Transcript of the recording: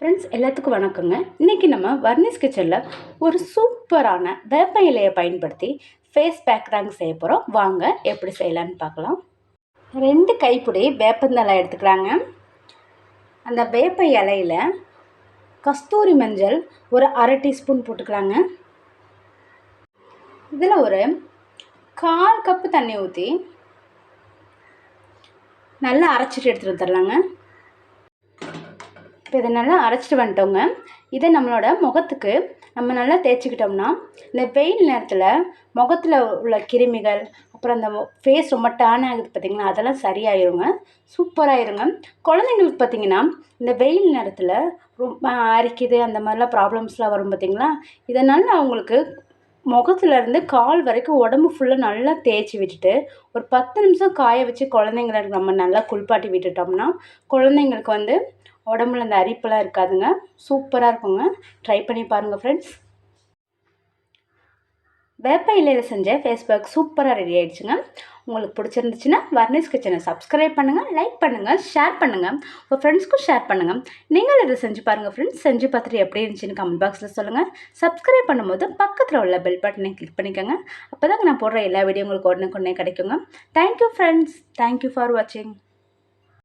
Friends எல்லாத்துக்கும் வணக்கங்க. இன்றைக்கி நம்ம வர்னிஸ் கிச்சனில் ஒரு சூப்பரான வேப்ப இலையை பயன்படுத்தி ஃபேஸ் பேக் தாங்க செய்ய போகிறோம் வாங்க எப்படி செய்யலான்னு பார்க்கலாம். ரெண்டு கைப்பிடி வேப்பந்தலை எடுத்துக்கலாங்க. அந்த வேப்ப இலையில் கஸ்தூரி மஞ்சள் ஒரு அரை டீஸ்பூன் போட்டுக்கலாங்க. இதில் ஒரு கால் கப்பு தண்ணி ஊற்றி நல்லா அரைச்சிட்டு எடுத்துகிட்டு வந்துடலாங்க இப்போ இதை நல்லா அரைச்சிட்டு வந்துட்டோங்க. இதை நம்மளோட முகத்துக்கு நம்ம நல்லா தேய்ச்சிக்கிட்டோம்னா இந்த வெயில் நேரத்தில் முகத்தில் உள்ள கிருமிகள் அப்புறம் அந்த ஃபேஸ் ரொம்ப டேன் ஆகுது பார்த்திங்கன்னா அதெல்லாம் சரியாயிருங்க. சூப்பராயிருங்க குழந்தைங்களுக்கு பார்த்திங்கன்னா இந்த வெயில் நேரத்தில் ரொம்ப அரிக்குது அந்த மாதிரிலாம் ப்ராப்ளம்ஸ்லாம் வரும் பார்த்திங்களா இதனால் அவங்களுக்கு முகத்துலேருந்து கால் வரைக்கும் உடம்பு ஃபுல்லாக நல்லா தேய்ச்சி விட்டுட்டு ஒரு பத்து நிமிஷம் காய வச்சு குழந்தைங்கள நம்ம நல்லா குளிப்பாட்டி விட்டுட்டோம்னா குழந்தைங்களுக்கு வந்து உடம்புல அந்த அரிப்பெல்லாம் இருக்காதுங்க. சூப்பராக இருக்குங்க. ட்ரை பண்ணி பாருங்கள் ஃப்ரெண்ட்ஸ் வேப்ப இலையில் செஞ்ச ஃபேஸ்புக் சூப்பராக ரெடி ஆகிடுச்சுங்க உங்களுக்கு பிடிச்சிருந்துச்சுன்னா வர்னிஸ் கிச்சனை சப்ஸ்கிரைப் பண்ணுங்கள் லைக் பண்ணுங்கள் ஷேர் பண்ணுங்கள் உங்கள் ஃப்ரெண்ட்ஸ்க்கும் ஷேர் பண்ணுங்கள் நீங்கள் இதை செஞ்சு பாருங்கள் ஃப்ரெண்ட்ஸ் செஞ்சு பார்த்துட்டு எப்படி இருந்துச்சுன்னு கமெண்ட் பாக்ஸில் சொல்லுங்கள் சப்ஸ்கிரைப் பண்ணும்போது பக்கத்தில் உள்ள பெல் பட்டனை கிளிக் பண்ணிக்கோங்க. அப்போ நான் போடுற எல்லா வீடியோ உங்களுக்கு உடனே கொண்டே கிடைக்குங்க தேங்க்யூ ஃப்ரெண்ட்ஸ் தேங்க்யூ ஃபார் வாட்சிங்